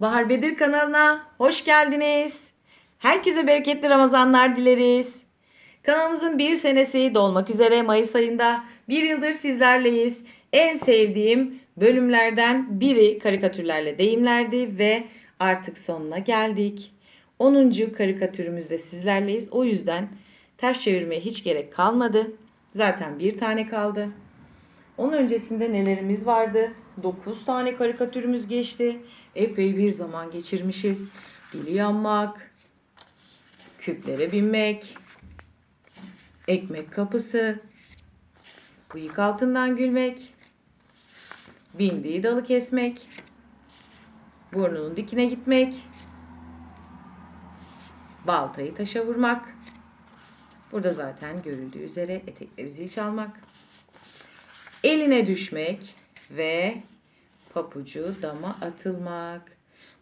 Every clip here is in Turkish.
Bahar Bedir kanalına hoş geldiniz. Herkese bereketli Ramazanlar dileriz. Kanalımızın bir senesi dolmak üzere Mayıs ayında bir yıldır sizlerleyiz. En sevdiğim bölümlerden biri karikatürlerle deyimlerdi ve artık sonuna geldik. 10. karikatürümüzde sizlerleyiz. O yüzden ters çevirmeye hiç gerek kalmadı. Zaten bir tane kaldı. Onun öncesinde nelerimiz vardı? 9 tane karikatürümüz geçti. Epey bir zaman geçirmişiz. Dili yanmak, küplere binmek, ekmek kapısı, bıyık altından gülmek, bindiği dalı kesmek, burnunun dikine gitmek, baltayı taşa vurmak, burada zaten görüldüğü üzere etekleri zil çalmak, eline düşmek ve papucu dama atılmak.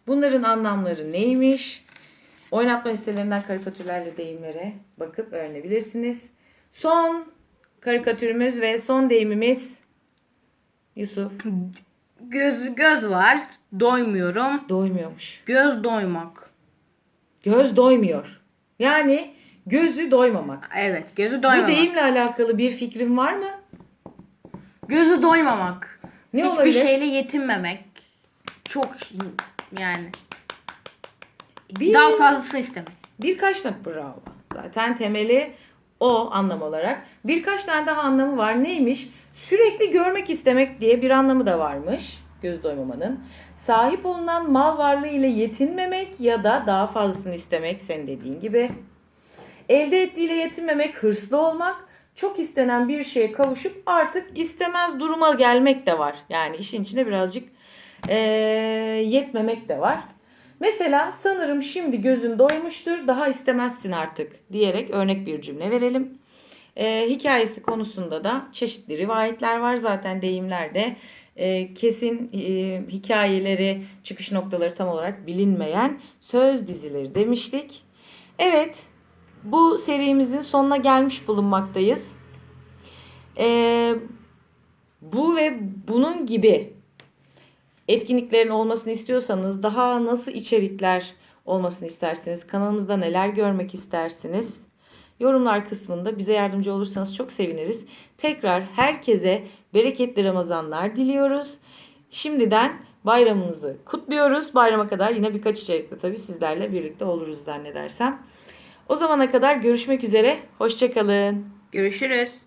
Bunların anlamları neymiş? Oynatma listelerinden karikatürlerle deyimlere bakıp öğrenebilirsiniz. Son karikatürümüz ve son deyimimiz Yusuf Göz göz var. Doymuyorum. doymuyormuş. Göz doymak. Göz doymuyor. Yani gözü doymamak. Evet, gözü Bu doymamak. deyimle alakalı bir fikrin var mı? Gözü doymamak. Ne Hiçbir olabilir? şeyle yetinmemek. Çok yani Bir- daha fazlasını istemek. Birkaç tane bravo. Zaten temeli o anlam olarak. Birkaç tane daha anlamı var. Neymiş? Sürekli görmek istemek diye bir anlamı da varmış. Göz doymamanın. Sahip olunan mal varlığı ile yetinmemek ya da daha fazlasını istemek senin dediğin gibi. Elde ettiğiyle yetinmemek, hırslı olmak, çok istenen bir şeye kavuşup artık istemez duruma gelmek de var. Yani işin içine birazcık eee, yetmemek de var. Mesela sanırım şimdi gözün doymuştur daha istemezsin artık diyerek örnek bir cümle verelim. Eee, hikayesi konusunda da çeşitli rivayetler var zaten deyimlerde. Eee, kesin eee, hikayeleri, çıkış noktaları tam olarak bilinmeyen söz dizileri demiştik. Evet, bu serimizin sonuna gelmiş bulunmaktayız. Ee, bu ve bunun gibi etkinliklerin olmasını istiyorsanız daha nasıl içerikler olmasını istersiniz? Kanalımızda neler görmek istersiniz? Yorumlar kısmında bize yardımcı olursanız çok seviniriz. Tekrar herkese bereketli Ramazanlar diliyoruz. Şimdiden bayramınızı kutluyoruz. Bayrama kadar yine birkaç içerikle tabii sizlerle birlikte oluruz zannedersem. O zamana kadar görüşmek üzere. Hoşçakalın. Görüşürüz.